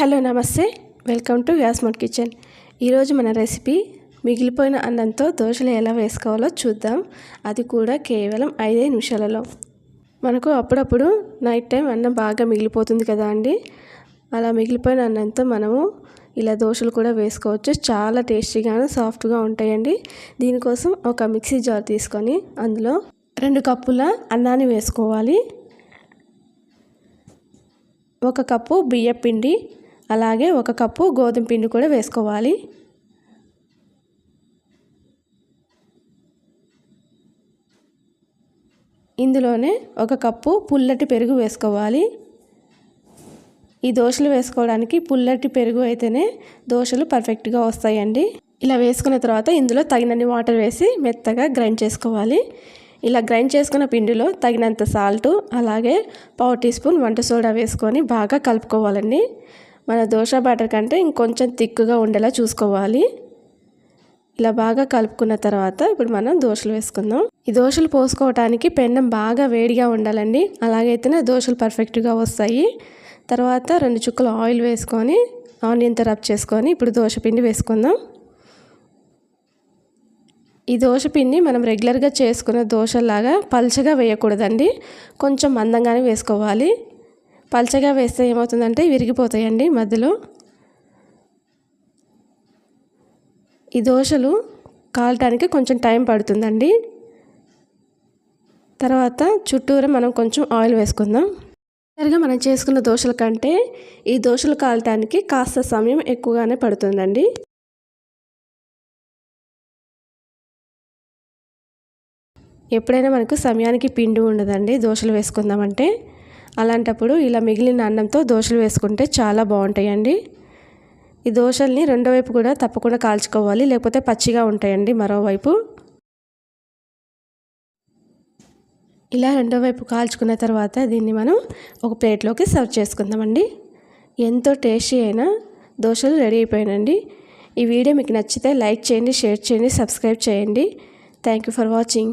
Hello నమస్తే welcome to గ్యాస్మోట్ kitchen. ఈరోజు మన రెసిపీ మిగిలిపోయిన అన్నంతో దోశలు ఎలా వేసుకోవాలో చూద్దాం. అది కూడా కేవలం ఐదే నిమిషాలలో. మనకు అప్పుడప్పుడు నైట్ టైం అన్నం బాగా మిగిలిపోతుంది కదా అండి? అలా మిగిలిపోయిన అన్నంతో మనము ఇలా దోశలు కూడా వేసుకోవచ్చు. చాలా టేస్టీగాను సాఫ్ట్గా ఉంటాయండి. దీనికోసం ఒక మిక్సీ జార్ తీసుకొని అందులో రెండు కప్పుల అన్నాన్ని వేసుకోవాలి. ఒక కప్పు బియ్య పిండి అలాగే ఒక కప్పు గోధుమ పిండి కూడా వేసుకోవాలి. ఇందులోనే ఒక కప్పు పుల్లటి పెరుగు వేసుకోవాలి. ఈ దోశలు వేసుకోవడానికి పుల్లటి పెరుగు అయితేనే దోశలు పర్ఫెక్ట్గా వస్తాయండి. ఇలా వేసుకున్న తర్వాత ఇందులో తగినన్ని వాటర్ వేసి మెత్తగా గ్రైండ్ చేసుకోవాలి. ఇలా గ్రైండ్ చేసుకున్న పిండిలో తగినంత సాల్ట్ అలాగే పావు టీ స్పూన్ వంట సోడా వేసుకొని బాగా కలుపుకోవాలండి. మన దోశ బ్యాటర్ కంటే ఇంకొంచెం థిక్గా ఉండేలా చూసుకోవాలి. ఇలా బాగా కలుపుకున్న తర్వాత ఇప్పుడు మనం దోశలు వేసుకుందాం. ఈ దోశలు పోసుకోవటానికి పెన్నం బాగా వేడిగా ఉండాలండి. అలాగైతేనే దోశలు పర్ఫెక్ట్గా వస్తాయి. తర్వాత రెండు చుక్కలు ఆయిల్ వేసుకొని ఆనియన్తో రబ్ చేసుకొని ఇప్పుడు దోశ పిండి వేసుకుందాం. ఈ దోశ పిండి మనం రెగ్యులర్గా చేసుకున్న దోశలాగా పల్చగా వేయకూడదండి. కొంచెం మందంగానే వేసుకోవాలి. పల్చగా వేస్తే ఏమవుతుందంటే విరిగిపోతాయండి మధ్యలో. ఈ దోశలు కాలటానికి కొంచెం టైం పడుతుందండి. తర్వాత చుట్టూరా మనం కొంచెం ఆయిల్ వేసుకుందాం. సరిగా మనం చేసుకున్న దోశల కంటే ఈ దోశలు కాలటానికి కాస్త సమయం ఎక్కువగానే పడుతుందండి. ఎప్పుడైనా మనకు సమయానికి పిండి ఉండదండి దోశలు వేసుకుందామంటే. అలాంటప్పుడు ఇలా మిగిలిన అన్నంతో దోశలు వేసుకుంటే చాలా బాగుంటాయండి. ఈ దోశల్ని రెండో వైపు కూడా తప్పకుండా కాల్చుకోవాలి లేకపోతే పచ్చిగా ఉంటాయండి మరోవైపు ఇలా రెండో వైపు కాల్చుకున్న తర్వాత దీన్ని మనం ఒక ప్లేట్లోకి సర్వ్ చేసుకుందామండి. ఎంతో టేస్టీ అయిన దోశలు రెడీ అయిపోయానండి ఈ వీడియో మీకు నచ్చితే లైక్ చేయండి షేర్ చేయండి సబ్స్క్రైబ్ చేయండి. Thank you for watching.